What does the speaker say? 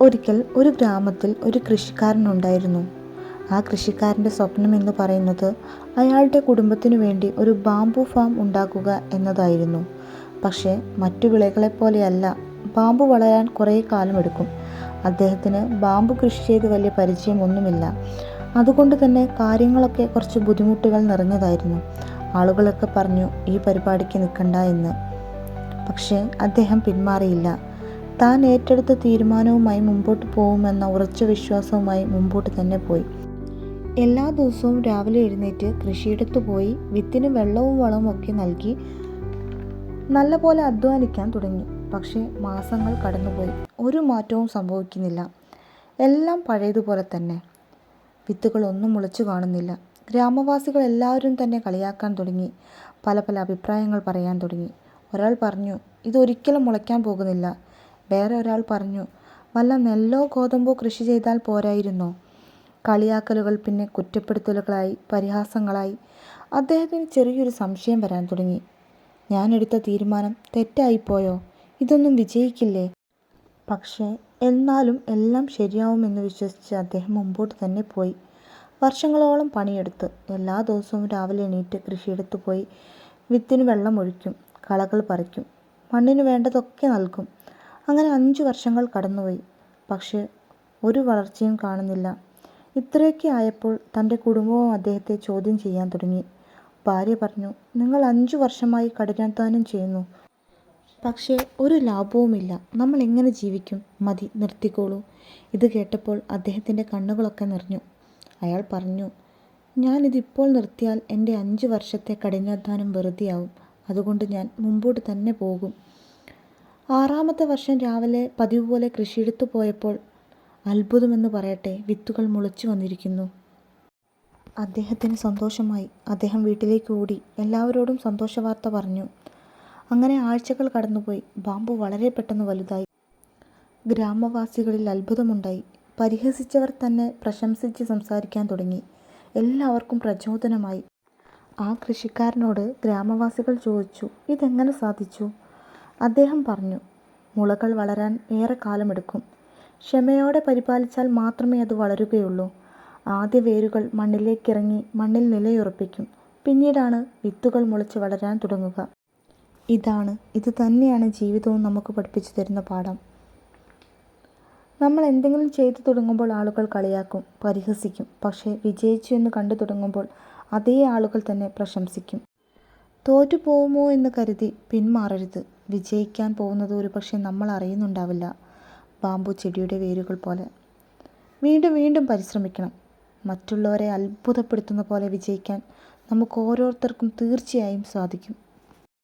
ഒരിക്കൽ ഒരു ഗ്രാമത്തിൽ ഒരു കൃഷിക്കാരനുണ്ടായിരുന്നു ആ കൃഷിക്കാരന്റെ സ്വപ്നം എന്ന് പറയുന്നത് അയാളുടെ കുടുംബത്തിനു വേണ്ടി ഒരു ബാംബു ഫാം ഉണ്ടാക്കുക എന്നതായിരുന്നു. പക്ഷേ മറ്റു വിളകളെപ്പോലെയല്ല ബാമ്പു വളരാൻ കുറേ കാലമെടുക്കും. അദ്ദേഹത്തിന് ബാമ്പു കൃഷി ചെയ്ത് വലിയ പരിചയമൊന്നുമില്ല. അതുകൊണ്ട് തന്നെ കാര്യങ്ങളൊക്കെ കുറച്ച് ബുദ്ധിമുട്ടുകൾ നിറഞ്ഞതായിരുന്നു. ആളുകളൊക്കെ പറഞ്ഞു ഈ പരിപാടിക്ക് നിൽക്കണ്ട എന്ന്. പക്ഷേ അദ്ദേഹം പിന്മാറിയില്ല. താൻ ഏറ്റെടുത്ത തീരുമാനവുമായി മുമ്പോട്ട് പോകുമെന്ന ഉറച്ച വിശ്വാസവുമായി മുമ്പോട്ട് തന്നെ പോയി. എല്ലാ ദിവസവും രാവിലെ എഴുന്നേറ്റ് കൃഷിയിടത്ത് പോയി വിത്തിന് വെള്ളവും വളവും ഒക്കെ നൽകി നല്ലപോലെ അധ്വാനിക്കാൻ തുടങ്ങി. പക്ഷേ മാസങ്ങൾ കടന്നുപോയി. ഒരു മാറ്റവും സംഭവിക്കുന്നില്ല. എല്ലാം പഴയതുപോലെ തന്നെ. വിത്തുകളൊന്നും മുളച്ചു കാണുന്നില്ല. ഗ്രാമവാസികൾ എല്ലാവരും തന്നെ കളിയാക്കാൻ തുടങ്ങി. പല പല അഭിപ്രായങ്ങൾ പറയാൻ തുടങ്ങി. ഒരാൾ പറഞ്ഞു ഇതൊരിക്കലും മുളയ്ക്കാൻ പോകുന്നില്ല. വേറെ ഒരാൾ പറഞ്ഞു വല്ല നെല്ലോ ഗോതമ്പോ കൃഷി ചെയ്താൽ പോരായിരുന്നോ? കളിയാക്കലുകൾ പിന്നെ കുറ്റപ്പെടുത്തലുകളായി പരിഹാസങ്ങളായി. അദ്ദേഹത്തിന് ചെറിയൊരു സംശയം വരാൻ തുടങ്ങി. ഞാനെടുത്ത തീരുമാനം തെറ്റായിപ്പോയോ? ഇതൊന്നും വിജയിക്കില്ലേ? പക്ഷേ എന്നാലും എല്ലാം ശരിയാവുമെന്ന് വിശ്വസിച്ച് അദ്ദേഹം മുമ്പോട്ട് തന്നെ പോയി. വർഷങ്ങളോളം പണിയെടുത്ത് എല്ലാ ദിവസവും രാവിലെ എണീറ്റ് കൃഷിയെടുത്ത് പോയി. വിത്തിന് വെള്ളം ഒഴിക്കും കളകൾ പറിക്കും. മണ്ണിന് വേണ്ടതൊക്കെ നൽകും. അങ്ങനെ അഞ്ചു വർഷങ്ങൾ കടന്നുപോയി. പക്ഷെ ഒരു വളർച്ചയും കാണുന്നില്ല. ഇത്രയൊക്കെ ആയപ്പോൾ തന്റെ കുടുംബവും അദ്ദേഹത്തെ ചോദ്യം ചെയ്യാൻ തുടങ്ങി. ഭാര്യ പറഞ്ഞു നിങ്ങൾ അഞ്ചു വർഷമായി കഠിനാധ്വാനം ചെയ്യുന്നു. പക്ഷേ ഒരു ലാഭവുമില്ല. നമ്മൾ എങ്ങനെ ജീവിക്കും? മതി നിർത്തിക്കോളൂ. ഇത് കേട്ടപ്പോൾ അദ്ദേഹത്തിന്റെ കണ്ണുകളൊക്കെ നിറഞ്ഞു. അയാൾ പറഞ്ഞു ഞാനിതിപ്പോൾ നിർത്തിയാൽ എന്റെ അഞ്ച് വർഷത്തെ കഠിനാധ്വാനം വെറുതെയാവും. അതുകൊണ്ട് ഞാൻ മുമ്പോട്ട് തന്നെ പോകും. ആറാമത്തെ വർഷം രാവിലെ പതിവ് പോലെ കൃഷിയെടുത്തു പോയപ്പോൾ അത്ഭുതമെന്ന് പറയട്ടെ വിത്തുകൾ മുളച്ചു വന്നിരിക്കുന്നു. അദ്ദേഹത്തിന് സന്തോഷമായി. അദ്ദേഹം വീട്ടിലേക്ക് ഓടി. എല്ലാവരോടും സന്തോഷ വാർത്ത പറഞ്ഞു. അങ്ങനെ ആഴ്ചകൾ കടന്നുപോയി. ബാമ്പു വളരെ പെട്ടെന്ന് വലുതായി. ഗ്രാമവാസികളിൽ അത്ഭുതമുണ്ടായി. പരിഹസിച്ചവർ തന്നെ പ്രശംസിച്ച് സംസാരിക്കാൻ തുടങ്ങി. എല്ലാവർക്കും പ്രചോദനമായി. ആ കൃഷിക്കാരനോട് ഗ്രാമവാസികൾ ചോദിച്ചു ഇതെങ്ങനെ സാധിച്ചു? അദ്ദേഹം പറഞ്ഞു മുളകൾ വളരാൻ ഏറെ കാലമെടുക്കും. ക്ഷമയോടെ പരിപാലിച്ചാൽ മാത്രമേ അത് വളരുകയുള്ളൂ. ആദ്യ വേരുകൾ മണ്ണിലേക്കിറങ്ങി മണ്ണിൽ നിലയുറപ്പിക്കും. പിന്നീടാണ് വിത്തുകൾ മുളച്ച് വളരാൻ തുടങ്ങുക. ഇതാണ് ഇത് തന്നെയാണ് ജീവിതവും നമുക്ക് പഠിപ്പിച്ചു തരുന്ന പാഠം. നമ്മൾ എന്തെങ്കിലും ചെയ്തു തുടങ്ങുമ്പോൾ ആളുകൾ കളിയാക്കും പരിഹസിക്കും. പക്ഷേ വിജയിച്ചു എന്ന് കണ്ടു തുടങ്ങുമ്പോൾ അതേ ആളുകൾ തന്നെ പ്രശംസിക്കും. തോറ്റു പോകുമോ എന്ന് കരുതി പിന്മാറരുത്. വിജയിക്കാൻ പോകുന്നത് ഒരുപക്ഷെ നമ്മൾ അറിയുന്നുണ്ടാവില്ല. ബാമ്പു ചെടിയുടെ വേരുകൾ പോലെ. വീണ്ടും വീണ്ടും പരിശ്രമിക്കണം. മറ്റുള്ളവരെ അത്ഭുതപ്പെടുത്തുന്ന പോലെ വിജയിക്കാൻ നമുക്ക് ഓരോരുത്തർക്കും തീർച്ചയായും സാധിക്കും.